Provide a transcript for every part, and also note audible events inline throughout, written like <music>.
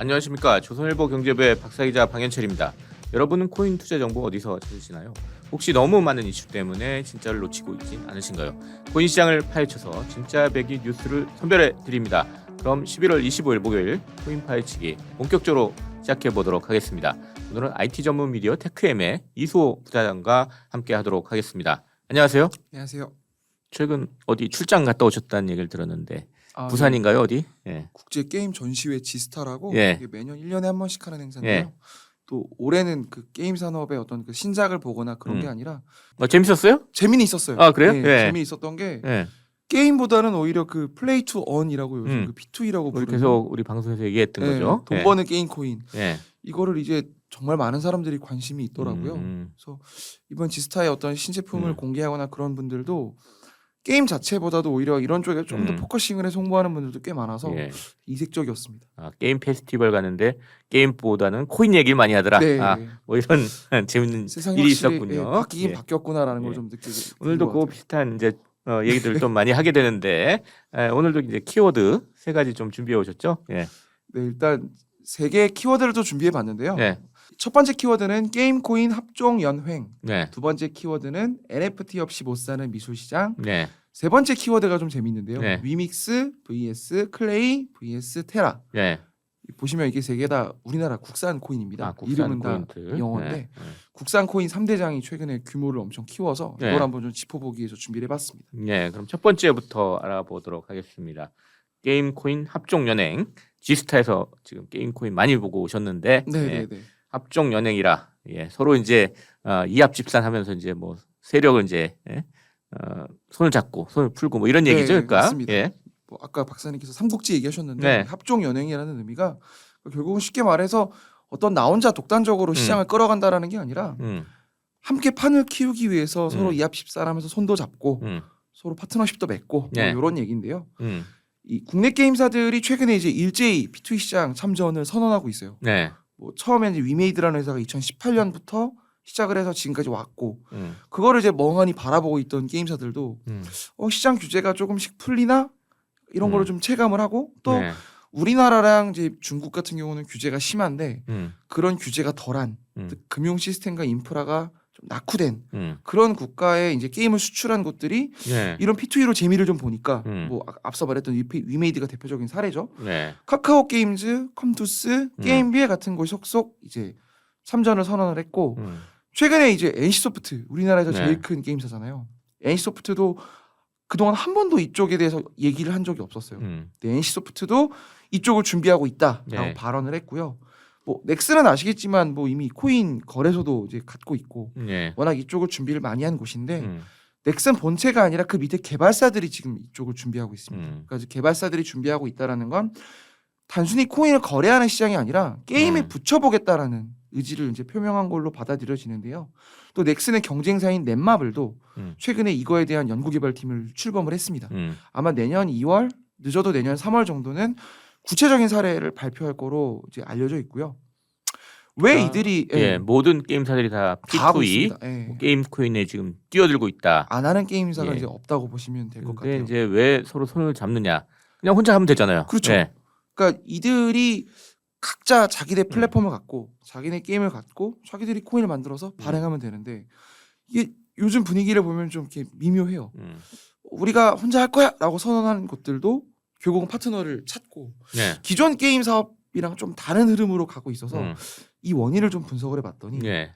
안녕하십니까 조선일보 경제부의 박사기자 방현철입니다. 여러분은 코인 투자 정보 어디서 찾으시나요? 혹시 너무 많은 이슈 때문에 진짜를 놓치고 있진 않으신가요? 코인 시장을 파헤쳐서 진짜 배기 뉴스를 선별해 드립니다. 그럼 11월 25일 목요일 코인 파헤치기 본격적으로 시작해 보도록 하겠습니다. 오늘은 IT 전문 미디어 테크엠의 이수호 부사장과 함께 하도록 하겠습니다. 안녕하세요. 안녕하세요. 최근 어디 출장 갔다 오셨다는 얘기를 들었는데 아, 부산인가요 어디? 예. 네. 국제 게임 전시회 지스타라고 예. 이게 매년 1년에 한 번씩 하는 행사인데요. 예. 또 올해는 그 게임 산업의 어떤 그 신작을 보거나 그런 음. 게 아니라 어, 재밌었어요? 재미는 있었어요. 아, 그래요? 예, 예. 재미 있었던 게 예. 게임보다는 오히려 그 플레이 투 언이라고 요즘 음. 그 P2E라고 우리 부르는 계속 우리 방송에서 얘기했던 예, 거죠. 돈 예. 버는 게임 코인 예. 이거를 이제 정말 많은 사람들이 관심이 있더라고요. 음, 이번 지스타의 어떤 신제품을 음. 공개하거나 그런 분들도 게임 자체보다도 오히려 이런 쪽에 좀 더 음. 포커싱을 해서 홍보하는 분들도 꽤 많아서 예. 이색적이었습니다. 아, 게임 페스티벌 가는데 게임보다는 코인 얘기를 많이 하더라. 네. 아, 뭐 이런 <laughs> 재밌는 세상이 일이 확실히 있었군요. 예, 바뀌긴 예. 바뀌었구나라는 예. 걸좀 느끼게 오늘도 그. 비슷한 이제 어, <laughs> 얘기들을 좀 많이 하게 되는데 에, 오늘도 이제 키워드 세 가지 좀 준비해 오셨죠? 예. 네 일단 세 개의 키워드를 또 준비해 봤는데요. 네. 첫 번째 키워드는 게임 코인 합종 연횡. 네. 두 번째 키워드는 NFT 없이 못 사는 미술 시장. 네. 세 번째 키워드가 좀 재밌는데요. 네. 위믹스 vs 클레이 vs 테라. 네. 보시면 이게 세 개 다 우리나라 국산 코인입니다. 아, 국산 이름은 다 코인들. 영어인데 네. 국산 코인 3대장이 최근에 규모를 엄청 키워서 네. 이걸 한번 좀 짚어보기 위해서 준비를 해봤습니다. 네, 그럼 첫 번째부터 알아보도록 하겠습니다. 게임 코인 합종 연행 지스타에서 지금 게임 코인 많이 보고 오셨는데 예, 네네네. 합종 연행이라 예, 서로 이제 어, 이합 집산하면서 이제 뭐 세력을 이제 예, 어, 손을 잡고 손을 풀고 뭐 이런 네, 얘기죠, 그러니까 맞습니다. 예, 뭐 아까 박사님께서 삼국지 얘기하셨는데 네. 합종 연행이라는 의미가 결국은 쉽게 말해서 어떤 나 혼자 독단적으로 시장을 끌어간다라는 게 아니라 음, 함께 판을 키우기 위해서 서로 음. 이합집산하면서 손도 잡고 음, 서로 파트너십도 맺고 네. 뭐 이런 얘기인데요. 음, 이 국내 게임사들이 최근에 이제 일제히 P2E 시장 참전을 선언하고 있어요. 네, 뭐 처음에 이제 위메이드라는 회사가 2018년부터 시작을 해서 지금까지 왔고 음, 그거를 이제 멍하니 바라보고 있던 게임사들도 음, 어, 시장 규제가 조금씩 풀리나? 이런 음. 거를 좀 체감을 하고 또 네, 우리나라랑 이제 중국 같은 경우는 규제가 심한데 음, 그런 규제가 덜한 음, 즉 금융 시스템과 인프라가 좀 낙후된 음, 그런 국가에 이제 게임을 수출한 곳들이 네, 이런 P2E로 재미를 좀 보니까 음. 뭐 아- 앞서 말했던 위- 위메이드가 대표적인 사례죠. 네, 카카오 게임즈, 컴투스, 음. 게임비에 같은 곳이 속속 이제 참전을 선언을 했고 음, 최근에 이제 NC소프트 우리나라에서 네. 제일 큰 게임사잖아요. NC소프트도 그동안 한 번도 이쪽에 대해서 얘기를 한 적이 없었어요. 음, 네, NC소프트도 이쪽을 준비하고 있다라고 네. 발언을 했고요. 뭐 넥슨은 아시겠지만 뭐 이미 코인 거래소도 이제 갖고 있고 네, 워낙 이쪽을 준비를 많이 한 곳인데 음, 넥슨 본체가 아니라 그 밑에 개발사들이 지금 이쪽을 준비하고 있습니다. 음. 그러니까 개발사들이 준비하고 있다라는 건 단순히 코인을 거래하는 시장이 아니라 게임에 음. 붙여보겠다라는 의지를 이제 표명한 걸로 받아들여지는데요. 또 넥슨의 경쟁사인 넷마블도 음. 최근에 이거에 대한 연구개발팀을 출범을 했습니다. 음, 아마 내년 2월 늦어도 내년 3월 정도는 구체적인 사례를 발표할 거로 이제 알려져 있고요. 왜 아, 이들이 예, 모든 게임사들이 다다 하고 P2E 있습니다. 예. 뭐 게임 코인에 지금 뛰어들고 있다. 안 하는 게임사가 예. 이제 없다고 보시면 될것 근데 같아요. 이제 왜 서로 손을 잡느냐? 그냥 혼자 하면 되잖아요. 그렇죠. 예. 그러니까 이들이 각자 음. 자기네 플랫폼을 갖고 자기네 게임을 갖고 자기들이 코인을 만들어서 음. 발행하면 되는데 이게 요즘 분위기를 보면 좀 이렇게 미묘해요. 음, 우리가 혼자 할 거야라고 선언하는 것들도 결국은 파트너를 찾고 네. 기존 게임 사업이랑 좀 다른 흐름으로 가고 있어서 음, 이 원인을 좀 분석을 해봤더니 예.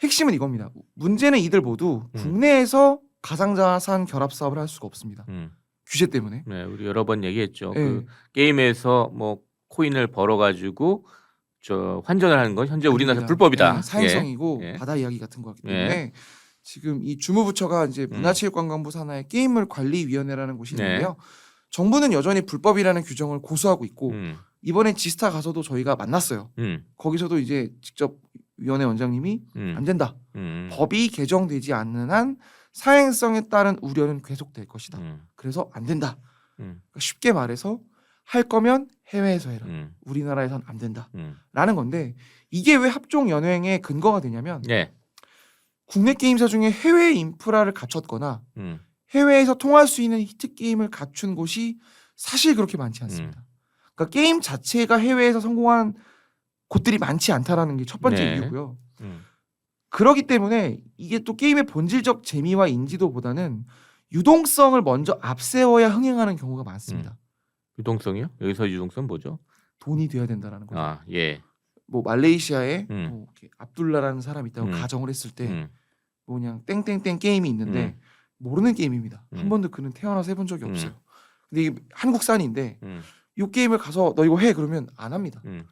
핵심은 이겁니다. 문제는 이들 모두 음. 국내에서 가상자산 결합 사업을 할 수가 없습니다. 음, 규제 때문에. 네, 우리 여러 번 얘기했죠. 예. 그 게임에서 뭐 코인을 벌어 가지고 저 환전을 하는 건 현재 우리나라에서. 불법이다. 네, 사행성이고 예. 바다 이야기 같은 거기 예. 때문에 지금 이 주무부처가 이제 음. 문화체육관광부 산하의 게임물 관리위원회라는 곳이 네. 있는데요. 정부는 여전히 불법이라는 규정을 고수하고 있고 예. 음, 이번에 지스타 가서도 저희가 만났어요. 음, 거기서도 이제 직접 위원회 원장님이 음, 안 된다. 음, 법이 개정되지 않는 한 사행성에 따른 우려는 계속될 것이다. 음, 그래서 안 된다. 음, 그러니까 쉽게 말해서 할 거면 해외에서 해라. 음, 우리나라에선 안 된다. 음. 라는 건데 이게 왜 합종 연횡의 근거가 되냐면 예. 국내 게임사 중에 해외 인프라를 갖췄거나 음, 해외에서 통할 수 있는 히트 게임을 갖춘 곳이 사실 그렇게 많지 않습니다. 그러니까 게임 자체가 해외에서 성공한 곳들이 많지 않다라는 게 첫 번째 네. 이유고요. 음. 그러기 때문에 이게 또 게임의 본질적 재미와 인지도보다는 유동성을 먼저 앞세워야 흥행하는 경우가 많습니다. 유동성이요? 여기서 유동성 뭐죠? 돈이 돼야 된다라는 거죠. 아, 예. 뭐 말레이시아에 음. 뭐 이렇게 압둘라라는 사람이 있다고 음. 가정을 했을 때 음. 뭐 그냥 땡땡땡 게임이 있는데 음. 모르는 게임입니다. 음. 한 번도 그는 태어나서 해본 적이 음. 없어요. 근데 이게 한국산인데 음. 이 게임을 가서 너 이거 해 그러면 안 합니다. 음.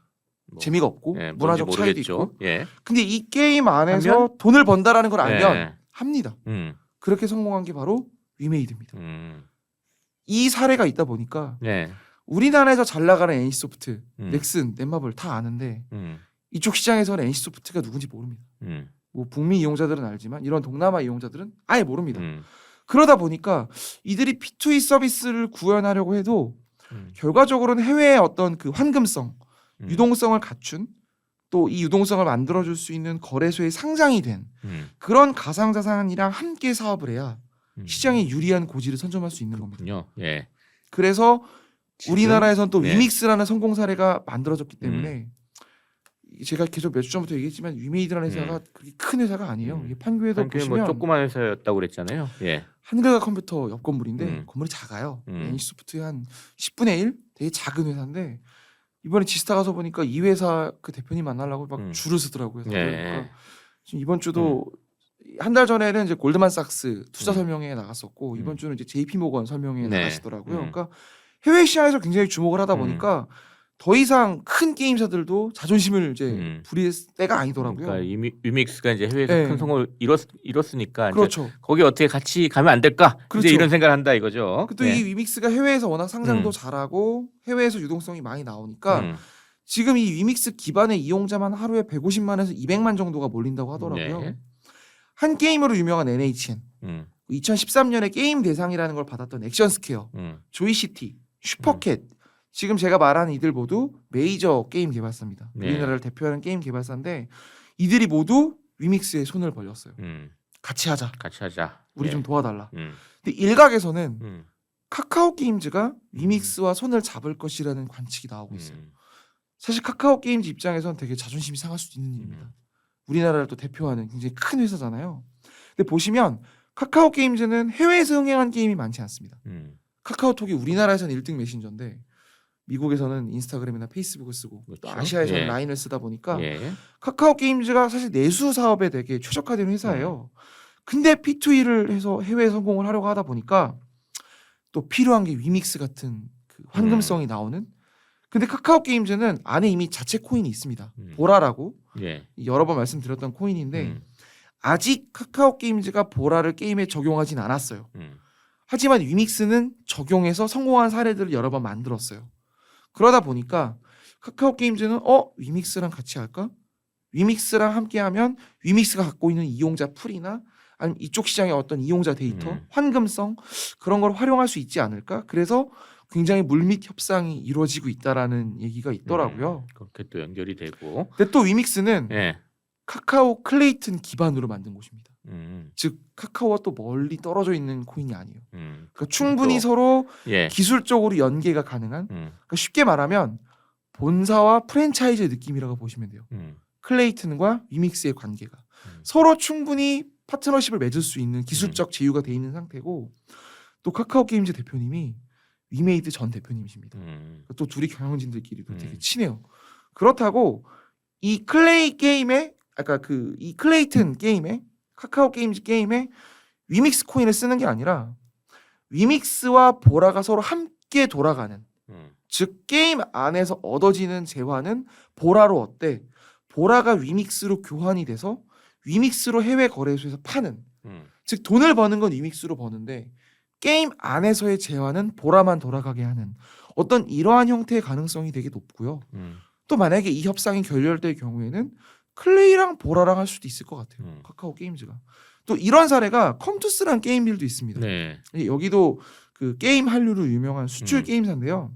뭐, 재미가 없고 예, 문화적 차이도 모르겠죠. 있고. 예. 근데 이 게임 안에서 하면? 돈을 번다라는 걸 알면 예. 합니다. 음. 그렇게 성공한 게 바로 위메이드입니다. 음. 이 사례가 있다 보니까 예. 우리나라에서 잘 나가는 NC소프트, 음. 넥슨, 넷마블 다 아는데 음. 이쪽 시장에서는 NC소프트가 누군지 모릅니다. 음. 뭐 북미 이용자들은 알지만 이런 동남아 이용자들은 아예 모릅니다. 음. 그러다 보니까 이들이 P2E 서비스를 구현하려고 해도 음. 결과적으로는 해외의 어떤 그 환금성, 음. 유동성을 갖춘 또 이 유동성을 만들어줄 수 있는 거래소에 상장이 된 음. 그런 가상자산이랑 함께 사업을 해야 음. 시장에 유리한 고지를 선점할 수 있는 겁니다. 그렇군요. 예. 그래서 지금- 우리나라에선 또 네. 위믹스라는 성공 사례가 만들어졌기 때문에 제가 계속 몇 주 전부터 얘기했지만 위메이드라는 회사가 그렇게 큰 회사가 아니에요. 음. 이게 판교에도 한교에 보시면 뭐 조그만 회사였다고 그랬잖아요. 예. 한글과 컴퓨터 옆 건물인데 음. 건물이 작아요. 음. NC소프트의 한 10분의 1 되게 작은 회사인데 이번에 지스타 가서 보니까 이 회사 그 대표님 만나려고 막 음. 줄을 서더라고요. 다들. 예. 그러니까 지금 이번 주도 한 달 전에는 이제 골드만삭스 투자 음. 설명회에 나갔었고 이번 음. 주는 이제 JP 모건 설명회에 네. 나가시더라고요. 음. 그러니까 해외 시장에서 굉장히 주목을 하다 음. 보니까 더 이상 큰 게임사들도 자존심을 이제 음. 부릴 때가 아니더라고요. 그러니까 이미 위믹스가 이제 해외에서 네. 큰 성공을 이뤘, 이뤘으니까 이제 그렇죠. 거기 어떻게 같이 가면 안 될까? 그렇죠. 이제 이런 생각을 한다 이거죠. 또이 네. 위믹스가 해외에서 워낙 상장도 음. 잘하고 해외에서 유동성이 많이 나오니까 음. 지금 이 위믹스 기반의 이용자만 하루에 150만에서 200만 정도가 몰린다고 하더라고요. 네. 한 게임으로 유명한 NHN, 음. 2013년에 게임 대상이라는 걸 받았던 액션스퀘어, 음. 조이시티, 슈퍼캣. 지금 제가 말한 이들 모두 메이저 게임 개발사입니다. 네. 우리나라를 대표하는 게임 개발사인데 이들이 모두 위믹스에 손을 벌렸어요. 음. 같이 하자. 같이 하자. 우리 예. 좀 도와달라. 음. 근데 일각에서는 음. 카카오 게임즈가 위믹스와 손을 잡을 것이라는 관측이 나오고 있어요. 음. 사실 카카오 게임즈 입장에선 되게 자존심이 상할 수도 있는 일입니다. 음. 우리나라를 또 대표하는 굉장히 큰 회사잖아요. 근데 보시면 카카오 게임즈는 해외에서 흥행한 게임이 많지 않습니다. 음. 카카오톡이 우리나라에서는 1등 메신저인데 미국에서는 인스타그램이나 페이스북을 쓰고 또 그렇죠. 아시아에서는 예. 라인을 쓰다 보니까 예. 카카오 게임즈가 사실 내수 사업에 되게 최적화된 회사예요. 음. 근데 P2E를 해서 해외 성공을 하려고 하다 보니까 또 필요한 게 위믹스 같은 그 황금성이 나오는. 근데 카카오 게임즈는 안에 이미 자체 코인이 있습니다. 음. 보라라고 예. 여러 번 말씀드렸던 코인인데 음. 아직 카카오 게임즈가 보라를 게임에 적용하진 않았어요. 음. 하지만 위믹스는 적용해서 성공한 사례들을 여러 번 만들었어요. 그러다 보니까 카카오 게임즈는 어 위믹스랑 같이 할까? 위믹스랑 함께하면 위믹스가 갖고 있는 이용자 풀이나 아니면 이쪽 시장의 어떤 이용자 데이터, 음. 환금성 그런 걸 활용할 수 있지 않을까? 그래서 굉장히 물밑 협상이 이루어지고 있다라는 얘기가 있더라고요. 음. 그렇게 또 연결이 되고. 근데 또 위믹스는 예. 카카오 클레이튼 기반으로 만든 곳입니다. 음. 즉 카카오와 또 멀리 떨어져 있는 코인이 아니에요. 음. 그러니까 충분히 또- 서로 예. 기술적으로 연계가 가능한 음. 그러니까 쉽게 말하면 본사와 프랜차이즈 느낌이라고 보시면 돼요. 음. 클레이튼과 위믹스의 관계가 음. 서로 충분히 파트너십을 맺을 수 있는 기술적 제휴가 돼 있는 상태고 또 카카오 게임즈 대표님이 위메이드 전 대표님이십니다. 음. 또 둘이 경영진들끼리도 되게 음. 친해요. 그렇다고 이 클레이 게임에 아까 그 이 클레이튼 게임에 카카오 게임즈 게임에 위믹스 코인을 쓰는 게 아니라 위믹스와 보라가 서로 함께 돌아가는 음. 즉 게임 안에서 얻어지는 재화는 보라로 어때? 보라가 위믹스로 교환이 돼서 위믹스로 해외 거래소에서 파는 음. 즉 돈을 버는 건 위믹스로 버는데 게임 안에서의 재화는 보라만 돌아가게 하는 어떤 이러한 형태의 가능성이 되게 높고요. 음. 또 만약에 이 협상이 결렬될 경우에는 클레이랑 보라랑 할 수도 있을 것 같아요. 음. 카카오 게임즈가 또 이런 사례가 컴투스란 게임빌도 있습니다. 네. 예, 여기도 그 게임 한류로 유명한 수출 음. 게임사인데요.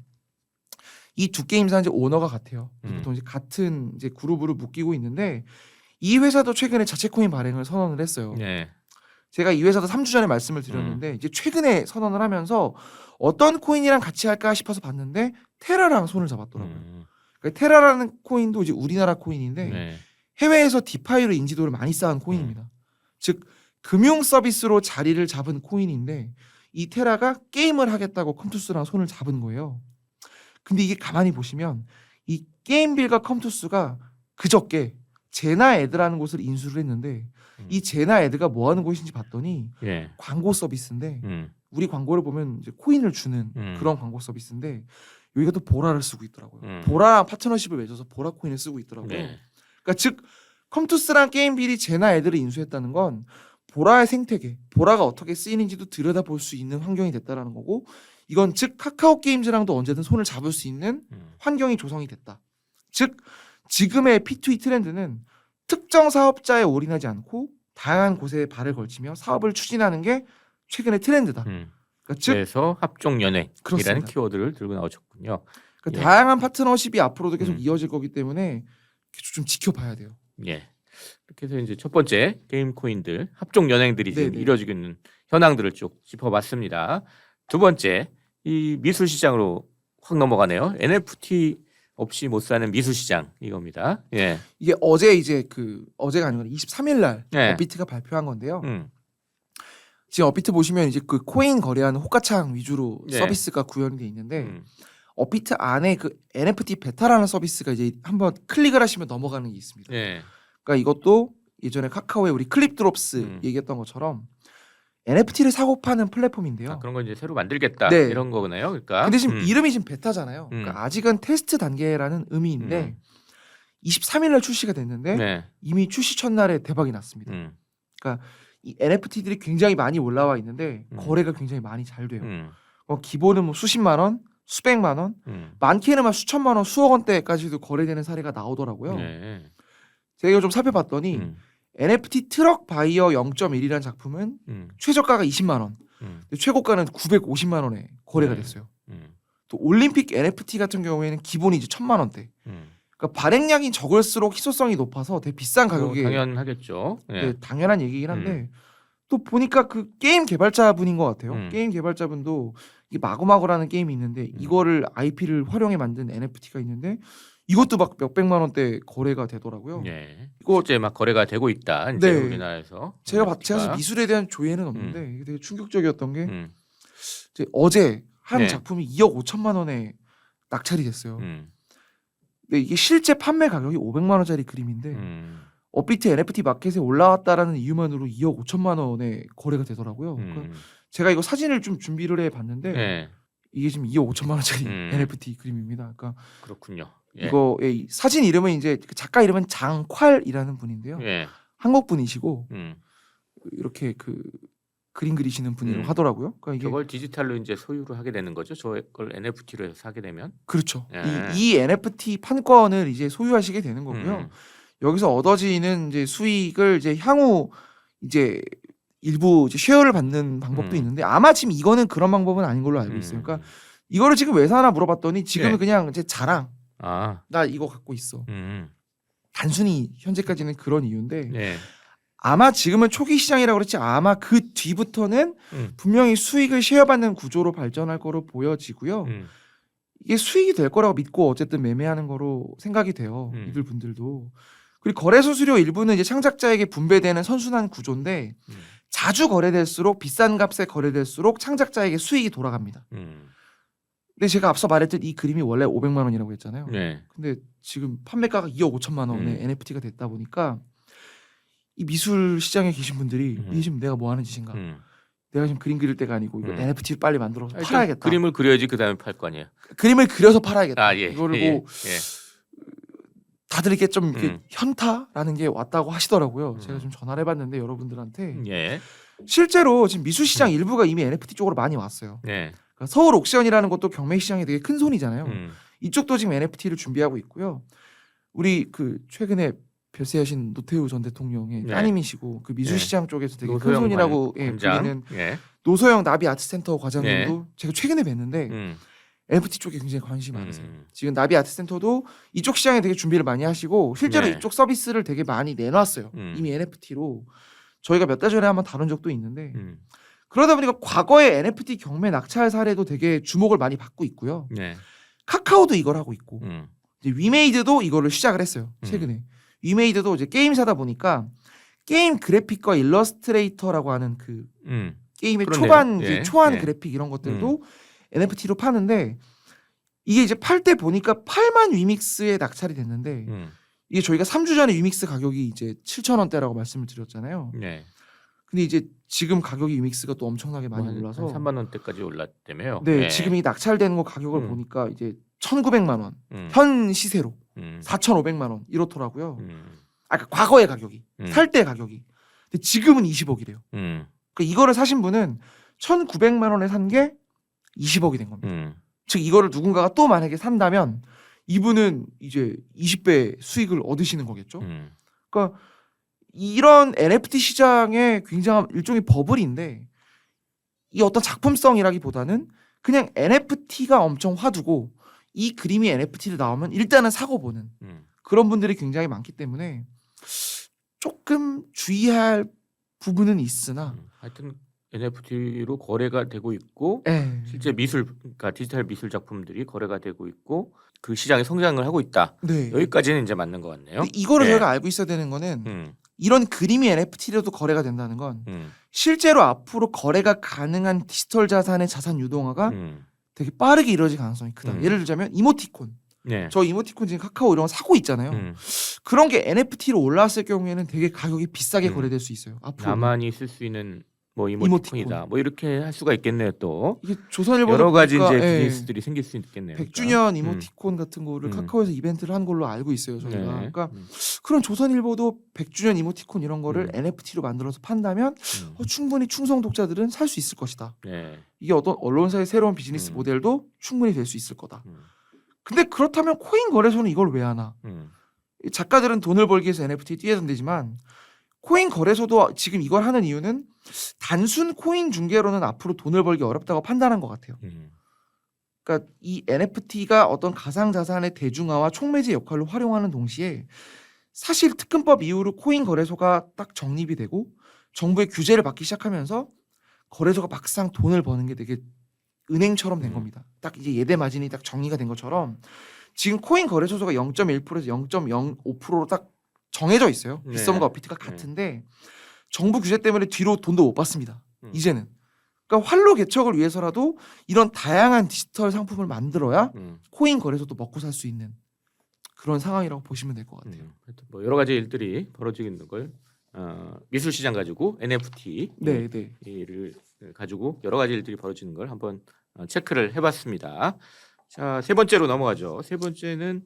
이 두 게임사 이제 오너가 같아요. 음. 보통 이제 같은 이제 그룹으로 묶이고 있는데 이 회사도 최근에 자체 코인 발행을 선언을 했어요. 네. 제가 이 회사도 3주 전에 말씀을 드렸는데 이제 최근에 선언을 하면서 어떤 코인이랑 같이 할까 싶어서 봤는데 테라랑 손을 잡았더라고요. 음, 그러니까 테라라는 코인도 이제 우리나라 코인인데 네. 해외에서 디파이로 인지도를 많이 쌓은 코인입니다. 즉 금융 서비스로 자리를 잡은 코인인데 이 테라가 게임을 하겠다고 컴투스랑 손을 잡은 거예요. 근데 이게 가만히 보시면 이 게임빌과 컴투스가 그저께 제나 애드라는 곳을 인수를 했는데 음. 이 제나 애드가 뭐 하는 곳인지 봤더니 예. 광고 서비스인데 음. 우리 광고를 보면 이제 코인을 주는 음. 그런 광고 서비스인데 여기가 또 보라를 쓰고 있더라고요. 음. 보라랑 파트너십을 맺어서 보라 코인을 쓰고 있더라고요. 네. 그러니까 즉 컴투스랑 게임빌이 제나 애들을 인수했다는 건 보라의 생태계, 보라가 어떻게 쓰이는지도 들여다볼 수 있는 환경이 됐다라는 거고 이건 즉 카카오 게임즈랑도 언제든 손을 잡을 수 있는 음. 환경이 조성이 됐다. 즉 지금의 P2E 트렌드는 특정 사업자에 올인하지 않고 다양한 곳에 발을 걸치며 사업을 추진하는 게 최근의 트렌드다. 음. 그러니까 즉 그래서 합종 그렇습니다. 키워드를 들고 나오셨군요. 그러니까 예. 다양한 파트너십이 앞으로도 계속 음. 이어질 거기 때문에 좀 지켜봐야 돼요. 예. 이렇게 해서 이제 첫 번째 게임 코인들 합종 연행들이 지금 네네. 이루어지고 있는 현황들을 쭉 짚어봤습니다. 두 번째 이 미술 시장으로 확 넘어가네요. NFT 없이 못 사는 미술 시장 이겁니다. 예. 이게 어제 이제 그 어제가 아니고 23일 날 네. 업비트가 발표한 건데요. 음. 지금 업비트 보시면 이제 그 코인 거래하는 호가창 위주로 네. 서비스가 구현이 돼 있는데 음. 업비트 안에 그 NFT 베타라는 서비스가 이제 한번 클릭을 하시면 넘어가는 게 있습니다. 예. 그러니까 이것도 예전에 카카오의 우리 클립 드롭스 음. 얘기했던 것처럼 NFT를 사고 파는 플랫폼인데요. 아, 그런 거 이제 새로 만들겠다 네. 이런 거네요. 그러니까. 근데 지금 음. 이름이 지금 베타잖아요. 그러니까 음. 아직은 테스트 단계라는 의미인데 음. 23일 날 출시가 됐는데 네. 이미 출시 첫날에 대박이 났습니다. 음. 이 NFT들이 굉장히 많이 올라와 있는데 음. 거래가 굉장히 많이 잘 돼요. 음. 어, 기본은 뭐 수십만 원, 수백만 원, 음. 많게는 막 수천만 원, 수억 원대까지도 거래되는 사례가 나오더라고요. 네. 제가 이거 좀 살펴봤더니 음. NFT 트럭 바이어 0.1이라는 작품은 음. 최저가가 20만 원, 음. 최고가는 950만 원에 거래가 네. 됐어요. 음. 또 올림픽 NFT 같은 경우에는 기본이 이제 천만 원대. 음. 그러니까 발행량이 적을수록 희소성이 높아서 되게 비싼 가격에 뭐 당연하겠죠. 예. 네, 당연한 얘기긴 한데 또 보니까 그 게임 개발자분인 것 같아요. 음. 게임 개발자분도 이 마구마구라는 게임이 있는데 이거를 IP를 활용해 만든 NFT가 있는데 이것도 막 몇백만 원대 거래가 되더라고요. 예. 이거 실제 막 거래가 되고 있다. 이제 네. 우리나라에서. 제가 봤- 제가. 사실 미술에 대한 조예는 없는데 이게 되게 충격적이었던 게 음. 이제 어제 한 네. 작품이 2억 5천만 원에 낙찰이 됐어요. 음. 근데 이게 실제 판매 가격이 500만 원짜리 그림인데 음. 업비트 NFT 마켓에 올라왔다라는 이유만으로 2억 5천만 원에 거래가 되더라고요. 그러니까 음. 제가 이거 사진을 좀 준비를 해 봤는데 예. 이게 지금 2억 5천만 원짜리 음. NFT 그림입니다. 그러니까 그렇군요. 예. 이거의 이 사진 이름은 이제 그 작가 이름은 장콸이라는 분인데요. 예. 한국 분이시고 음. 이렇게 그 그림 그리시는 분이라고 음. 하더라고요. 그러니까 이게 저걸 디지털로 이제 소유를 하게 되는 거죠. 저걸 NFT로 해서 사게 되면. 그렇죠. 예. 이, 이 NFT 판권을 이제 소유하시게 되는 거고요. 음. 여기서 얻어지는 이제 수익을 이제 향후 이제 일부 이제 쉐어를 받는 방법도 음. 있는데 아마 지금 이거는 그런 방법은 아닌 걸로 알고 있어요. 그러니까 이거를 지금 왜 사나 물어봤더니 지금은 네. 그냥 이제 자랑. 아. 나 이거 갖고 있어. 음. 단순히 현재까지는 그런 이유인데 네. 아마 지금은 초기 시장이라고 그렇지 아마 그 뒤부터는 음. 분명히 수익을 쉐어받는 구조로 발전할 거로 보여지고요. 음. 이게 수익이 될 거라고 믿고 어쨌든 매매하는 거로 생각이 돼요. 음. 이들 분들도. 그리고 거래 수수료 일부는 이제 창작자에게 분배되는 선순환 구조인데 음. 자주 거래될수록 비싼 값에 거래될수록 창작자에게 수익이 돌아갑니다. 음. 근데 제가 앞서 말했듯 이 그림이 원래 500만 원이라고 했잖아요. 네. 근데 지금 판매가가 2억 5천만 원의 음. NFT가 됐다 보니까 이 미술 시장에 계신 분들이 음. 이게 지금 내가 뭐 하는 짓인가? 음. 내가 지금 그림 그릴 때가 아니고 이거 음. NFT를 빨리 만들어서 팔아야겠다. 그림을 그려야지 그 다음에 팔 거 아니에요. 그림을 그려서 팔아야겠다. 아 예. 이거를 예. 뭐 예. 다들 이렇게 좀 이렇게 음. 현타라는 게 왔다고 하시더라고요. 음. 제가 좀 전화를 해봤는데 여러분들한테 예. 실제로 지금 미술 음. 시장 일부가 이미 NFT 쪽으로 많이 왔어요. 네. 그러니까 서울 옥션이라는 것도 경매 시장에 되게 큰 손이잖아요. 음. 이쪽도 지금 NFT를 준비하고 있고요. 우리 그 최근에 별세하신 노태우 전 대통령의 네. 따님이시고 그 미술 네. 시장 쪽에서 되게 큰 손이라고 관- 예, 관장. 불리는 예. 노소영 나비 아트센터 과장님도 제가 최근에 뵀는데 음. NFT 쪽에 굉장히 관심이 많으세요. 음. 지금 나비 아트 센터도 이쪽 시장에 되게 준비를 많이 하시고 실제로 네. 이쪽 서비스를 되게 많이 내놨어요. 음. 이미 NFT로 저희가 몇 달 전에 한번 다룬 적도 있는데 음. 그러다 보니까 과거의 NFT 경매 낙찰 사례도 되게 주목을 많이 받고 있고요. 네. 카카오도 이걸 하고 있고 음. 이제 위메이드도 이거를 시작을 했어요. 음. 최근에 위메이드도 이제 게임사다 보니까 게임 그래픽과 일러스트레이터라고 하는 그 음. 게임의 그렇네요. 초반 예, 이제 초안 예. 그래픽 이런 것들도 NFT로 파는데 이게 이제 팔 때 보니까 8만 위믹스에 낙찰이 됐는데 음. 이게 저희가 3주 전에 위믹스 가격이 이제 7천 원대라고 말씀을 드렸잖아요. 네. 근데 이제 지금 가격이 위믹스가 또 엄청나게 많이 뭐 한- 올라서 한 3만 원대까지 올랐다며요. 네, 지금 이 낙찰되는 거 가격을 음. 보니까 이제 1,900만 원 음. 현 시세로 음. 4,500만 원 이렇더라고요. 음. 아, 그러니까 과거의 가격이 음. 살때 가격이. 근데 지금은 20억이래요. 음. 그러니까 이거를 사신 분은 1,900만 원에 산 게 20억이 된 겁니다. 음. 즉 이거를 누군가가 또 만약에 산다면 이분은 이제 20배 수익을 얻으시는 거겠죠. 음. 그러니까 이런 NFT 시장의 굉장한 일종의 버블인데 이 어떤 작품성이라기보다는 그냥 NFT가 엄청 화두고 이 그림이 NFT로 나오면 일단은 사고 보는 음. 그런 분들이 굉장히 많기 때문에 조금 주의할 부분은 있으나 음. 하여튼 NFT로 거래가 되고 있고 예. 실제 미술 그러니까 디지털 미술 작품들이 거래가 되고 있고 그 시장이 성장을 하고 있다. 네. 여기까지는 이제 맞는 것 같네요. 근데 이거를 네. 저희가 알고 있어야 되는 거는 음. 이런 그림이 NFT로도 거래가 된다는 건 음. 실제로 앞으로 거래가 가능한 디지털 자산의 자산 유동화가 음. 되게 빠르게 이루어질 가능성이 크다. 음. 예를 들자면 이모티콘. 네. 저 이모티콘 지금 카카오 이런 거 사고 있잖아요. 음. 그런 게 NFT로 올라왔을 경우에는 되게 가격이 비싸게 음. 거래될 수 있어요. 앞으로 나만이 쓸 수 있는 뭐 이모티콘. 이모티콘이다. 뭐 이렇게 할 수가 있겠네요. 또 이게 조선일보 여러 가지 이제 예, 비즈니스들이 생길 수 있겠네요. 100주년 그러니까. 이모티콘 같은 거를 음. 카카오에서 이벤트를 한 걸로 알고 있어요. 저희가. 네. 그러니까 음. 그런 조선일보도 100주년 이모티콘 이런 거를 음. NFT로 만들어서 판다면 음. 어, 충분히 충성 독자들은 살 수 있을 것이다. 네. 이게 어떤 언론사의 새로운 비즈니스 음. 모델도 충분히 될 수 있을 거다. 음. 근데 그렇다면 코인 거래소는 이걸 왜 하나? 음. 이 작가들은 돈을 벌기 위해서 NFT 뛰어든대지만 코인 거래소도 지금 이걸 하는 이유는 단순 코인 중개로는 앞으로 돈을 벌기 어렵다고 판단한 것 같아요. 음. 그러니까 이 NFT가 어떤 가상 자산의 대중화와 촉매제 역할을 활용하는 동시에 사실 특근법 이후로 코인 거래소가 딱 정립이 되고 정부의 규제를 받기 시작하면서 거래소가 막상 돈을 버는 게 되게 은행처럼 된 음. 겁니다. 딱 이제 예대 마진이 딱 정리가 된 것처럼 지금 코인 거래소가 0.1%에서 0.05%로 딱 정해져 있어요. 네. 빗썸과 어피트가 네. 같은데 정부 규제 때문에 뒤로 돈도 못 받습니다. 음. 이제는. 그러니까 활로 개척을 위해서라도 이런 다양한 디지털 상품을 만들어야 음. 코인 거래소도 먹고 살 수 있는 그런 상황이라고 보시면 될 것 같아요. 음. 하여튼 뭐 여러 가지 일들이 벌어지고 있는 걸 어, 미술 시장 가지고 NFT 네, 네. 를 가지고 여러 가지 일들이 벌어지는 걸 한번 어, 체크를 해봤습니다. 자 세 번째로 넘어가죠. 세 번째는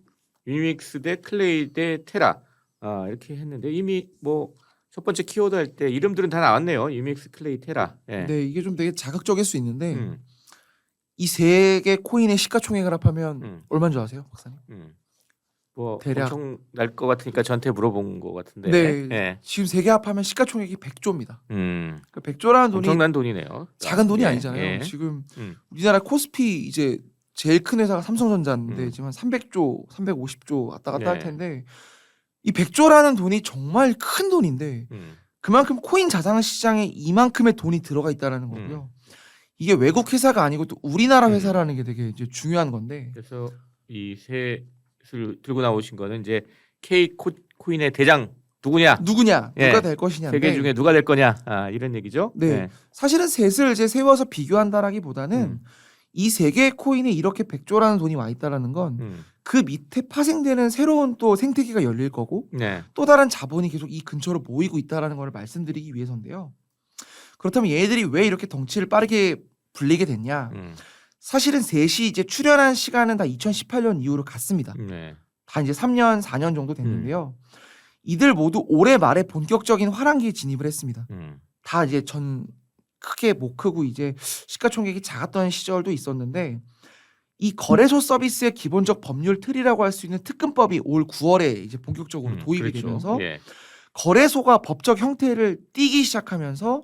유믹스 대 클레이 대 테라 아, 이렇게 했는데 이미 뭐 첫 번째 키워드 할 때 이름들은 다 나왔네요. 유믹스, 클레이, 테라. 예. 네, 이게 좀 되게 자극적일 수 있는데 음, 이 세 개 코인의 시가총액을 합하면 음, 얼마인 줄 아세요, 박사님? 음. 뭐 대략. 엄청 날 것 같으니까 저한테 물어본 것 같은데. 네. 예. 지금 세 개 합하면 시가총액이 100조입니다. 음. 그 100조라는 돈이 엄청난 돈이네요. 작은 돈이 예, 아니잖아요. 예. 지금 음. 우리나라 코스피 이제 제일 큰 회사가 삼성전자인데 음. 지금 한 300조, 350조 왔다 갔다 할 네. 텐데 이 100조라는 돈이 정말 큰 돈인데 음. 그만큼 코인 자산 시장에 이만큼의 돈이 들어가 있다라는 거고요. 이게 외국 회사가 아니고 또 우리나라 음. 회사라는 게 되게 이제 중요한 건데 그래서 이 셋을 들고 나오신 거는 이제 K 코, 코인의 대장 누구냐? 누구냐, 예. 누가 될 것이냐인데 세개 중에 누가 될 거냐? 아, 이런 얘기죠. 네. 사실은 셋을 이제 세워서 비교한다라기보다는 음. 이세 개의 코인에 이렇게 100조라는 돈이 와 있다라는 건 음. 그 밑에 파생되는 새로운 또 생태계가 열릴 거고 네. 또 다른 자본이 계속 이 근처로 모이고 있다라는 걸 말씀드리기 위해서인데요. 그렇다면 얘들이 왜 이렇게 덩치를 빠르게 불리게 됐냐? 음. 사실은 셋이 이제 출연한 시간은 다 2018년 이후로 갔습니다. 네. 다 이제 3년, 4년 정도 됐는데요. 이들 모두 올해 말에 본격적인 화랑기에 진입을 했습니다. 음. 다 이제 전 크게 못 크고 이제 시가총액이 작았던 시절도 있었는데 이 거래소 서비스의 기본적 법률 틀이라고 할 수 있는 특근법이 올 9월에 이제 본격적으로 음, 도입이 그렇죠. 되면서 예. 거래소가 법적 형태를 띠기 시작하면서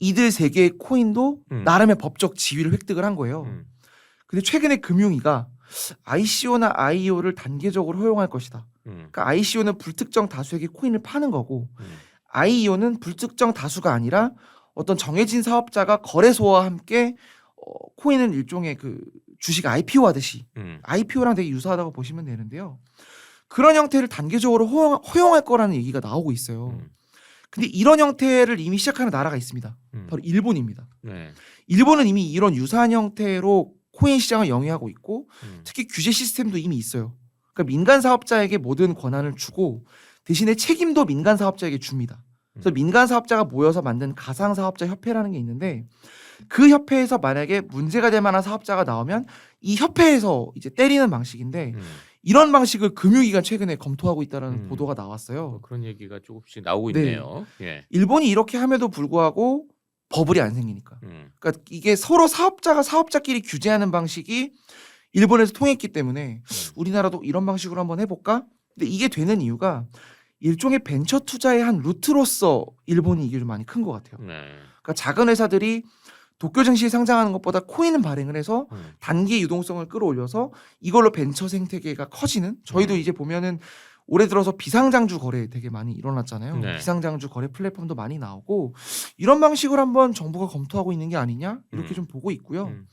이들 세 개의 코인도 음. 나름의 법적 지위를 획득을 한 거예요. 음. 근데 최근에 금융위가 ICO나 IEO를 단계적으로 허용할 것이다. 음. 그러니까 ICO는 불특정 다수에게 코인을 파는 거고 음. IEO는 불특정 다수가 아니라 어떤 정해진 사업자가 거래소와 함께 어, 코인은 일종의 그 주식 IPO 하듯이 음. IPO랑 되게 유사하다고 보시면 되는데요. 그런 형태를 단계적으로 허용, 허용 할 거라는 얘기가 나오고 있어요. 음. 근데 이런 형태를 이미 시작하는 나라가 있습니다. 음. 바로 일본입니다. 네. 일본은 이미 이런 유사한 형태로 코인 시장을 영위하고 있고 음. 특히 규제 시스템도 이미 있어요. 그러니까 민간 사업자에게 모든 권한을 주고 대신에 책임도 민간 사업자에게 줍니다. 그래서 음. 민간 사업자가 모여서 만든 가상 사업자 협회라는 게 있는데 그 협회에서 만약에 문제가 될 만한 사업자가 나오면 이 협회에서 이제 때리는 방식인데 음. 이런 방식을 금융위가 최근에 검토하고 있다는 음. 보도가 뭐 나왔어요. 그런 얘기가 조금씩 나오고 네. 있네요. 예. 일본이 이렇게 함에도 불구하고 버블이 안 생기니까. 음. 그러니까 이게 서로 사업자가 사업자끼리 규제하는 방식이 일본에서 통했기 때문에 음. 우리나라도 이런 방식으로 한번 해볼까? 근데 이게 되는 이유가 일종의 벤처 투자의 한 루트로서 일본이 이게 좀 많이 큰 것 같아요. 네. 그러니까 작은 회사들이 도쿄 증시에 상장하는 것보다 코인은 발행을 해서 음. 단기 유동성을 끌어올려서 이걸로 벤처 생태계가 커지는 저희도 음. 이제 보면은 올해 들어서 비상장주 거래 되게 많이 일어났잖아요. 네. 비상장주 거래 플랫폼도 많이 나오고 이런 방식으로 한번 정부가 검토하고 있는 게 아니냐 이렇게 음. 좀 보고 있고요. 음.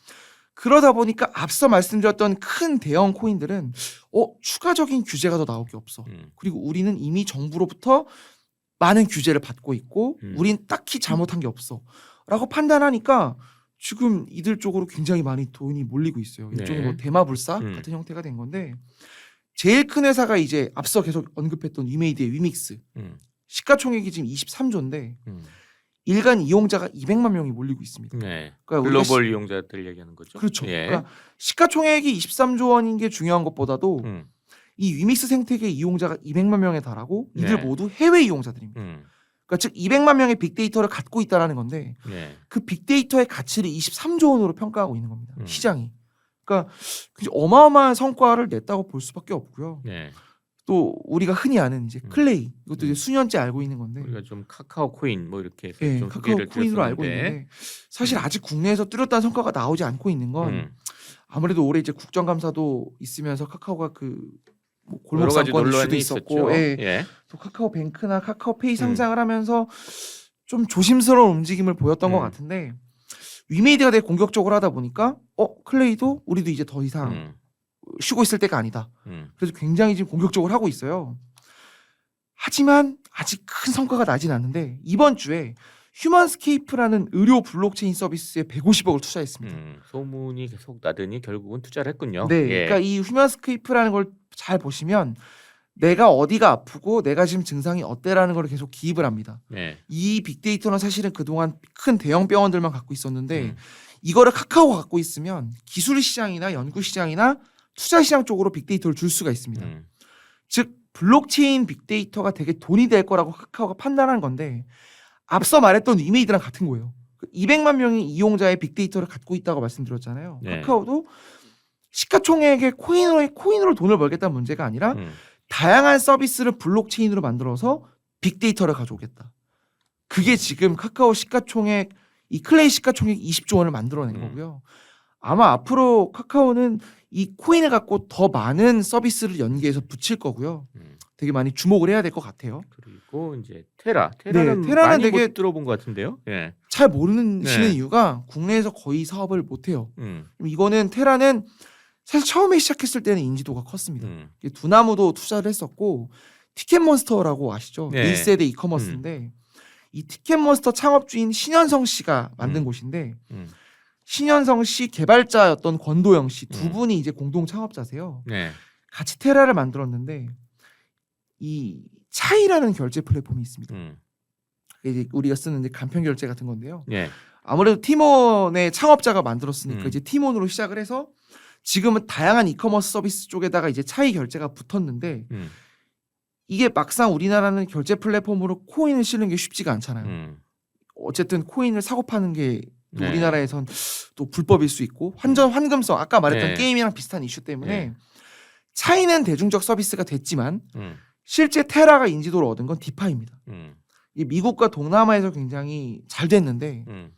그러다 보니까 앞서 말씀드렸던 큰 대형 코인들은 어 추가적인 규제가 더 나올 게 없어. 음. 그리고 우리는 이미 정부로부터 많은 규제를 받고 있고 음. 우린 딱히 잘못한 게 없어. 라고 판단하니까 지금 이들 쪽으로 굉장히 많이 돈이 몰리고 있어요. 일종의 네. 뭐 대마불사 음. 같은 형태가 된 건데 제일 큰 회사가 이제 앞서 계속 언급했던 위메이드의 위믹스 음. 시가총액이 지금 23조인데 음. 일간 이용자가 200만 명이 몰리고 있습니다. 네. 그러니까 글로벌 이용자들 얘기하는 거죠. 그렇죠. 예. 그러니까 시가총액이 23조 원인 게 중요한 것보다도 음. 이 위믹스 생태계 이용자가 200만 명에 달하고 이들 네. 모두 해외 이용자들입니다. 음. 그러니까 즉 200만 명의 빅데이터를 갖고 있다라는 건데 네. 그 빅데이터의 가치를 23조 원으로 평가하고 있는 겁니다. 음. 시장이. 그러니까 어마어마한 성과를 냈다고 볼 수밖에 없고요. 네. 또 우리가 흔히 아는 이제 음. 클레이 이것도 이제 음. 수년째 알고 있는 건데 우리가 좀 카카오 코인 뭐 이렇게 해서 예, 좀 카카오 코인으로 알고 드렸었는데. 있는데 사실 음. 아직 국내에서 뚜렷한 성과가 나오지 않고 있는 건 음. 아무래도 올해 이제 국정감사도 있으면서 카카오가 그 뭐 여러 가지 골목상권 이슈도 논란이 있었고 있었죠. 예, 예. 또 카카오뱅크나 카카오페이 음. 상장을 하면서 좀 조심스러운 움직임을 보였던 것 음. 같은데 위메이드가 되게 공격적으로 하다 보니까 어 클레이도 우리도 이제 더 이상 음. 쉬고 있을 때가 아니다. 음. 그래서 굉장히 지금 공격적으로 하고 있어요. 하지만 아직 큰 성과가 나진 않는데 이번 주에 휴먼스케이프라는 의료 블록체인 서비스에 150억을 투자했습니다. 음. 소문이 계속 나더니 결국은 투자를 했군요. 네, 예. 그러니까 이 휴먼스케이프라는 걸 잘 보시면 내가 어디가 아프고 내가 지금 증상이 어때라는 걸 계속 기입을 합니다. 네. 이 빅데이터는 사실은 그동안 큰 대형 병원들만 갖고 있었는데 음. 이거를 카카오가 갖고 있으면 기술 시장이나 연구 시장이나 투자 시장 쪽으로 빅데이터를 줄 수가 있습니다. 음. 즉 블록체인 빅데이터가 되게 돈이 될 거라고 카카오가 판단한 건데 앞서 말했던 이메이드랑 같은 거예요. 그 200만 명의 이용자의 빅데이터를 갖고 있다고 말씀드렸잖아요. 네. 카카오도 시가총액의 코인으로 코인으로 돈을 벌겠다는 문제가 아니라 음. 다양한 서비스를 블록체인으로 만들어서 빅데이터를 가져오겠다. 그게 지금 카카오 시가총액 이 클레이 시가총액 20조 원을 만들어낸 음. 거고요. 아마 앞으로 카카오는 이 코인을 갖고 더 많은 서비스를 연계해서 붙일 거고요. 음. 되게 많이 주목을 해야 될 것 같아요. 그리고 이제 테라. 테라는, 네, 테라는 많이 되게- 못 들어본 것 같은데요. 예. 잘 모르는 네. 이유가 국내에서 거의 사업을 못 해요. 음. 이거는 테라는 사실 처음에 시작했을 때는 인지도가 컸습니다. 음. 이게 두나무도 투자를 했었고 티켓몬스터라고 아시죠? 네. 1세대 이커머스인데 이 티켓몬스터 창업주인 신현성 씨가 만든 음. 곳인데 음. 신현성 씨 개발자였던 권도영 씨 두 음. 분이 이제 공동 창업자세요. 네. 같이 테라를 만들었는데 이 차이라는 결제 플랫폼이 있습니다. 음. 이제 우리가 쓰는 이제 간편 결제 같은 건데요. 예. 아무래도 티몬의 창업자가 만들었으니까 음. 이제 티몬으로 시작을 해서 지금은 다양한 이커머스 서비스 쪽에다가 이제 차이 결제가 붙었는데 음. 이게 막상 우리나라는 결제 플랫폼으로 코인을 실는 게 쉽지가 않잖아요. 음. 어쨌든 코인을 사고 파는 게또 네. 우리나라에선 또 불법일 수 있고 환전 환금성 아까 말했던 네. 게임이랑 비슷한 이슈 때문에 네. 차이는 대중적 서비스가 됐지만 음. 실제 테라가 인지도를 얻은 건 디파이입니다. 음. 이 미국과 동남아에서 굉장히 잘 됐는데 음.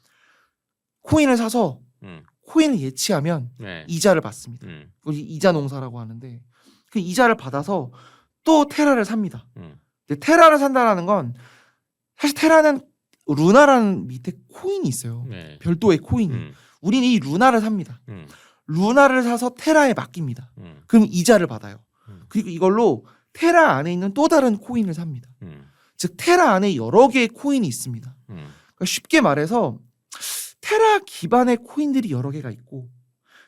코인을 사서 음. 코인을 예치하면 네. 이자를 받습니다. 음. 이자 농사라고 하는데 그 이자를 받아서 또 테라를 삽니다. 음. 근데 테라를 산다라는 건 사실 테라는 루나라는 밑에 코인이 있어요. 네. 별도의 코인이. 음, 우리는 이 루나를 삽니다. 음, 루나를 사서 테라에 맡깁니다. 음, 그럼 이자를 받아요. 음. 그리고 이걸로 테라 안에 있는 또 다른 코인을 삽니다. 음, 즉 테라 안에 여러 개의 코인이 있습니다. 음, 그러니까 쉽게 말해서 테라 기반의 코인들이 여러 개가 있고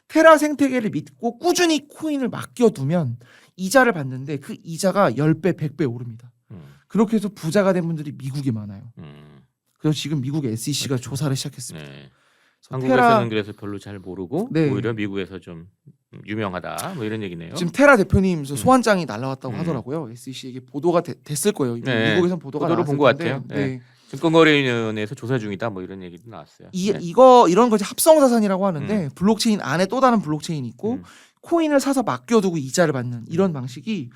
테라 생태계를 믿고 꾸준히 코인을 맡겨두면 이자를 받는데 그 이자가 10배, 100배 오릅니다. 음, 그렇게 해서 부자가 된 분들이 미국에 많아요. 음. 그래서 지금 미국 SEC가 그렇죠. 조사를 시작했습니다. 네. 그래서 한국에서는 그래서 별로 잘 모르고 네. 오히려 미국에서 좀 유명하다 뭐 이런 얘기네요. 지금 테라 대표님 저 음. 소환장이 날라왔다고 음. 하더라고요. SEC에게 보도가 되- 됐을 거예요. 네. 미국에선 보도가 보도를 본것. 같아요. 네. 네. 증권거래위원회에서 조사 중이다 뭐 이런 얘기도 나왔어요. 이 네. 이거 이런 거 이제 합성 자산이라고 하는데 블록체인 안에 또 다른 블록체인이 있고 음. 코인을 사서 맡겨두고 이자를 받는 이런 방식이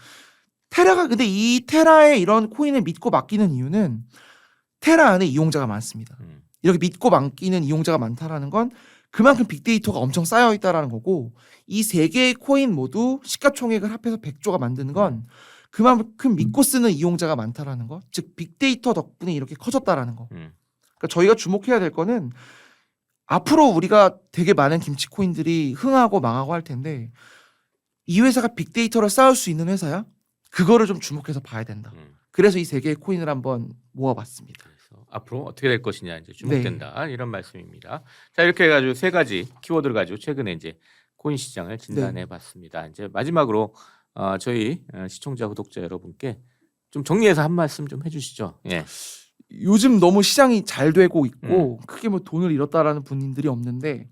테라가 근데 이 테라의 이런 코인을 믿고 맡기는 이유는 테라 안에 이용자가 많습니다. 음, 이렇게 믿고 맡기는 이용자가 많다라는 건 그만큼 빅데이터가 엄청 쌓여 있다라는 거고 이 세 개의 코인 모두 시가총액을 합해서 100조가 만드는 건 그만큼 믿고 쓰는 이용자가 많다라는 거. 즉 빅데이터 덕분에 이렇게 커졌다라는 거. 음, 그러니까 저희가 주목해야 될 거는 앞으로 우리가 되게 많은 김치 코인들이 흥하고 망하고 할 텐데 이 회사가 빅데이터를 쌓을 수 있는 회사야? 그거를 좀 주목해서 봐야 된다. 음. 그래서 이 세 개의 코인을 한번 모아봤습니다. 앞으로 어떻게 될 것이냐 이제 주목된다 이런 말씀입니다. 자 이렇게 해가지고 세 가지 키워드를 가지고 최근에 이제 코인 시장을 진단해봤습니다. 이제 마지막으로 어, 저희 어, 시청자 구독자 여러분께 좀 정리해서 한 말씀 좀 해주시죠. 예. 요즘 너무 시장이 잘 되고 있고 크게 뭐 돈을 잃었다라는 분들이 없는데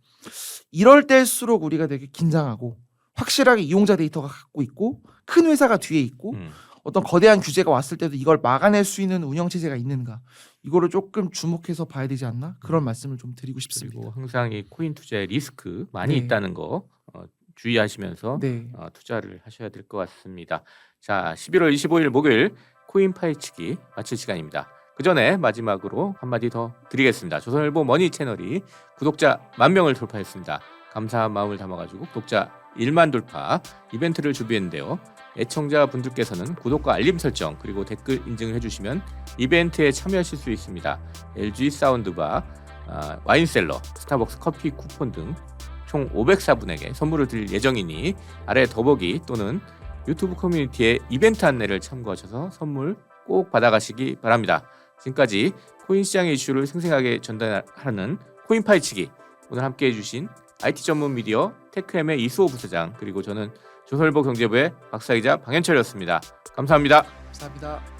이럴 때일수록 우리가 되게 긴장하고 확실하게 이용자 데이터가 갖고 있고 큰 회사가 뒤에 있고 음, 어떤 거대한 규제가 왔을 때도 이걸 막아낼 수 있는 운영 체제가 있는가 이거를 조금 주목해서 봐야 되지 않나 그런 말씀을 좀 드리고 싶습니다. 그리고 항상 이 코인 투자에 리스크 많이 네. 있다는 거 어, 주의하시면서 네. 어, 투자를 하셔야 될 것 같습니다. 자, 11월 25일 목요일 코인 파헤치기 마칠 시간입니다. 그 전에 마지막으로 한마디 더 드리겠습니다. 조선일보 머니 채널이 구독자 만 명을 돌파했습니다. 감사한 마음을 담아가지고 구독자 1만 돌파 이벤트를 준비했는데요. 애청자 분들께서는 구독과 알림 설정 그리고 댓글 인증을 해주시면 이벤트에 참여하실 수 있습니다. LG 사운드바, 아, 와인셀러, 스타벅스 커피 쿠폰 등 총 504분에게 선물을 드릴 예정이니 아래 더보기 또는 유튜브 커뮤니티에 이벤트 안내를 참고하셔서 선물 꼭 받아가시기 바랍니다. 지금까지 코인 시장의 이슈를 생생하게 전달하는 코인 파이치기 오늘 함께해 주신 IT 전문 미디어 테크엠의 이수호 부사장 그리고 저는 조선일보 경제부의 박사이자 방현철이었습니다. 감사합니다. 감사합니다.